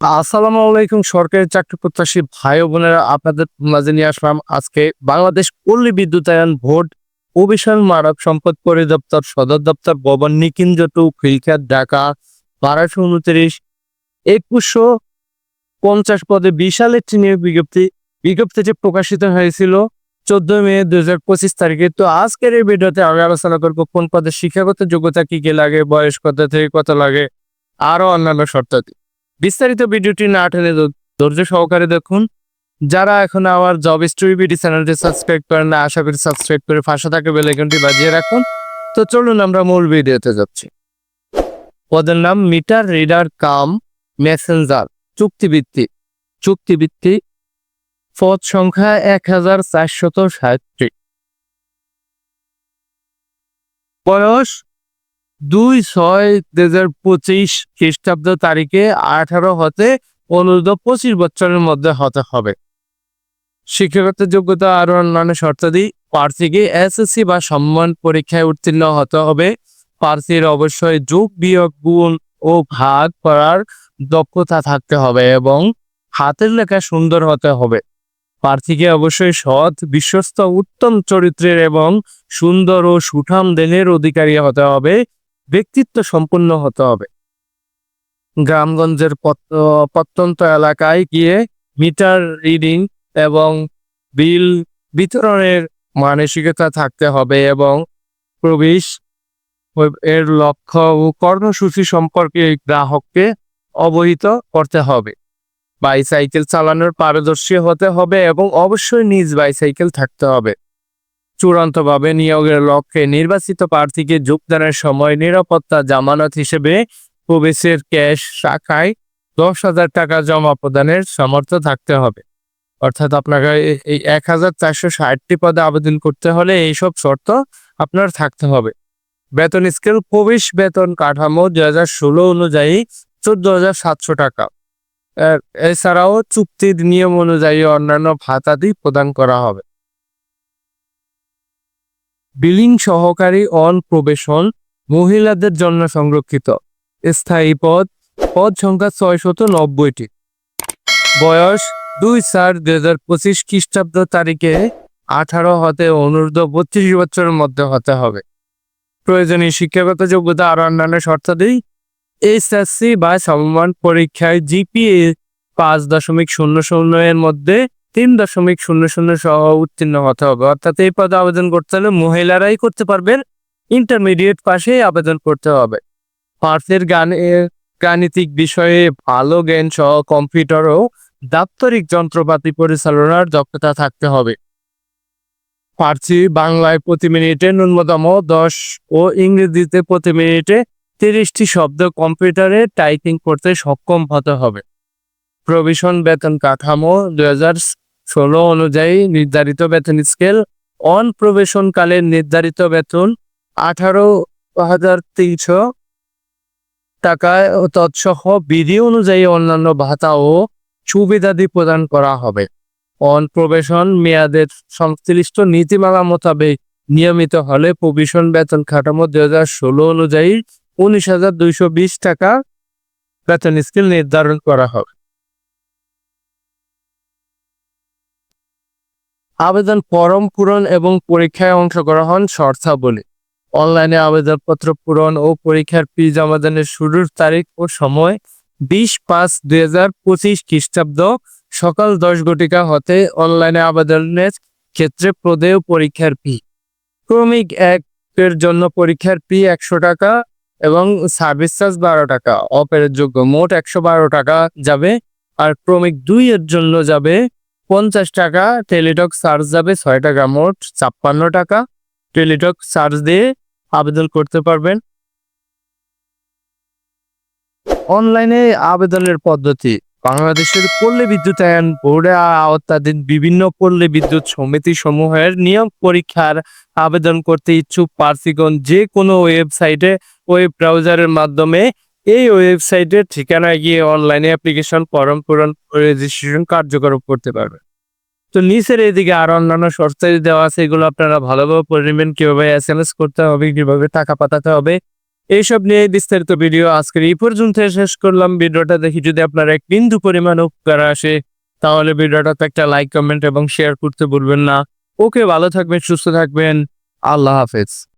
আসসালামু আলাইকুম, সরকারি চাকরি প্রত্যাশী ভাই বোনেরা, আপনাদের মাঝে নিয়ে আসলাম আজকে বাংলাদেশ পল্লী বিদ্যুতায়ন বোর্ড অভিশাল মানব সম্পদ পরিদপ্তর সদর দপ্তর ভবন নিকিঞ্জটু খিলখ্যাত ঢাকা, বারোশো উনত্রিশ। একুশশো পঞ্চাশ পদে বিশাল একটি নিয়োগ বিজ্ঞপ্তি, বিজ্ঞপ্তিটি প্রকাশিত হয়েছিল চোদ্দ মে দুই হাজার পঁচিশ তারিখে। তো আজকের এই ভিডিওতে আমি আলোচনা করব কোন পদে শিক্ষাগত যোগ্যতা কি কি লাগে, বয়স কত থেকে কত লাগে আরও অন্যান্য শর্তাদি। বিস্তারিত ভিডিওটি না টেনে ধৈর্য সহকারে দেখুন। যারা এখন আমার জব স্টোরি চ্যানেলটি সাবস্ক্রাইব করেন না, আশা করি সাবস্ক্রাইব করে পাশে থাকা বেল আইকনটি বাজিয়ে রাখুন। তো চলুন আমরা মূল ভিডিওতে যাচ্ছি। পদের নাম মিটার, রিডার, কাম, মেসেঞ্জার চুক্তিভিত্তিক চুক্তিভিত্তিক পদ সংখ্যা এক হাজার চারশত ষাটটি বয়স দুই ছয় দুই হাজার পঁচিশ খ্রিস্টাব্দ তারিখে আঠারো হতে অনুরোধ পঁচিশ বছরের মধ্যে হতে হবে। শিক্ষাগত যোগ্যতা আরও অন্যান্য শর্তাদি প্রার্থীকে এসএসসি বা সম্মান পরীক্ষায় উত্তীর্ণ হতে হবে। প্রার্থীর অবশ্যই যোগ, বিয়োগ, গুণ ও ভাগ করার দক্ষতা থাকতে হবে এবং হাতের লেখা সুন্দর হতে হবে। প্রার্থীকে অবশ্যই সৎ, বিশ্বস্ত, উত্তম চরিত্রের এবং সুন্দর ও সুঠাম দেহের অধিকারী হতে হবে। ব্যক্তিত্ব সম্পন্ন হতে হবে। গ্রামগঞ্জের প্রত্যন্ত এলাকায় গিয়ে মিটার রিডিং এবং বিল বিতরণের মানসিকতা থাকতে হবে এবং প্রবেশ এর লক্ষ্য ও কর্মসূচি সম্পর্কে গ্রাহককে অবহিত করতে হবে। বাইসাইকেল চালানোর পারদর্শী হতে হবে এবং অবশ্যই নিজ বাইসাইকেল থাকতে হবে। চূড়ান্তভাবে নিয়োগের লক্ষ্যে নির্বাচিত প্রার্থীকে যোগদানের সময় নিরাপত্তা জামানত হিসেবে প্রবেশের ক্যাশ শাখায় দশ হাজার টাকা জমা প্রদানের সামর্থ্য থাকতে হবে। অর্থাৎ আপনাকে এই এক হাজার চারশো ষাটটি পদে আবেদন করতে হলে এইসব শর্ত আপনার থাকতে হবে। বেতন স্কেল, প্রবেশ বেতন কাঠামো দুই হাজার ষোলো অনুযায়ী চোদ্দ হাজার সাতশো টাকা। এছাড়াও চুক্তির নিয়ম অনুযায়ী অন্যান্য ভাতাদি প্রদান করা হবে। বিলিং সহকারী অন প্রবেশন মহিলাদের জন্য সংরক্ষিত। স্থায়ী পদ পদ সংখ্যা ছয়শত নব্বইটি। বয়স দুই চার দুই হাজার পঁচিশ খ্রিস্টাব্দ তারিখে আঠারো হতে অনূর্ধ্ব বত্রিশ বছরের মধ্যে হতে হবে। প্রয়োজনীয় শিক্ষাগত যোগ্যতা আর অন্যান্য শর্তাদি এসএসসি বা সমমান পরীক্ষায় জিপিএ পাঁচ দশমিক শূন্য শূন্য এর মধ্যে তিন দশমিক শূন্য শূন্য সহ উত্তীর্ণ হতে হবে। অর্থাৎ এই পদে আবেদন করতে হলে মহিলারাই করতে পারবেন। ইন্টারমিডিয়েট পাশে আবেদন করতে হবে। পার্থের গানের গাণিতিক বিষয়ে ভালো জ্ঞান সহ কম্পিউটার ও দাপ্তরিক যন্ত্রপাতি পরিচালনার দক্ষতা থাকতে হবে। প্রার্থী বাংলায় প্রতি মিনিটে ন্যূনতম দশ ও ইংরেজিতে প্রতি মিনিটে তিরিশটি শব্দ কম্পিউটারে টাইপিং করতে সক্ষম হতে হবে। প্রভিশন বেতন কাঠামো দুই হাজার ষোলো অনুযায়ী নির্ধারিত বেতন স্কেল, অন প্রবেশনকালের নির্ধারিত বেতন আঠারো হাজার তিনশো টাকায় তৎসহ বিধি অনুযায়ী অন্যান্য ভাতা ও সুবিধাদি প্রদান করা হবে। অন প্রবেশন মেয়াদের সংশ্লিষ্ট নীতিমালা মোতাবেক নিয়মিত হলে প্রভিশন বেতন কাঠামো দুই হাজার ষোলো অনুযায়ী উনিশ হাজার দুইশো বিশ টাকা বেতন স্কেল নির্ধারণ করা হবে। আবেদন ফরম পূরণ এবং পরীক্ষায় অংশগ্রহণ শর্তাবলী। অনলাইনে আবেদনপত্র পূরণ ও পরীক্ষার ফি জমাদানের শুরুর তারিখ ও সময় বিশ পাঁচ দুই হাজার পঁচিশ খ্রিস্টাব্দ সকাল দশ ঘটিকা হতে অনলাইনে আবেদনের ক্ষেত্রে প্রদেয় পরীক্ষার ফি। ক্রমিক এক এর জন্য পরীক্ষার ফি একশো টাকা এবং সার্ভিস চার্জ বারো টাকা। অপেরের যোগ্য মোট একশো বারো টাকা যাবে আর ক্রমিক দুই এর জন্য যাবে পঞ্চাশ টাকা টেলিটক চার্জ যাবে ছয় টাকা মোট, ছাপ্পান্ন টাকা। টেলিটক চার্জ দিয়ে আবেদন করতে পারবেন। অনলাইনে আবেদনের পদ্ধতি, বাংলাদেশের পল্লী বিদ্যুতায়ন বোর্ডে আওতাধীন বিভিন্ন পল্লী বিদ্যুৎ সমিতি সমূহের নিয়ম পরীক্ষার আবেদন করতে ইচ্ছুক প্রার্থীগণ যে কোনো ওয়েবসাইটে ওয়েব ব্রাউজারের মাধ্যমে এই ওয়েবসাইটের ঠিকানায় গিয়ে অনলাইনে অ্যাপ্লিকেশন ফর্ম পূরণ রেজিস্ট্রেশন কার্যকর করতে পারবে তো নিচের এইদিকে আরও অন্যান্য শর্তাদি দেওয়া আছে, এগুলো আপনারা ভালোভাবে পড়ে নেবেন। কীভাবে এস এম এস করতে হবে, কীভাবে টাকা পাঠাতে হবে, এইসব নিয়ে বিস্তারিত ভিডিও আজকের এই পর্যন্ত শেষ করলাম ভিডিওটা দেখি যদি আপনার এক বিন্দু পরিমাণ উপকার আসে, তাহলে ভিডিওটাতে একটা লাইক কমেন্ট এবং শেয়ার করতে ভুলবেন না। ওকে, ভালো থাকবেন, সুস্থ থাকবেন। আল্লাহ হাফেজ।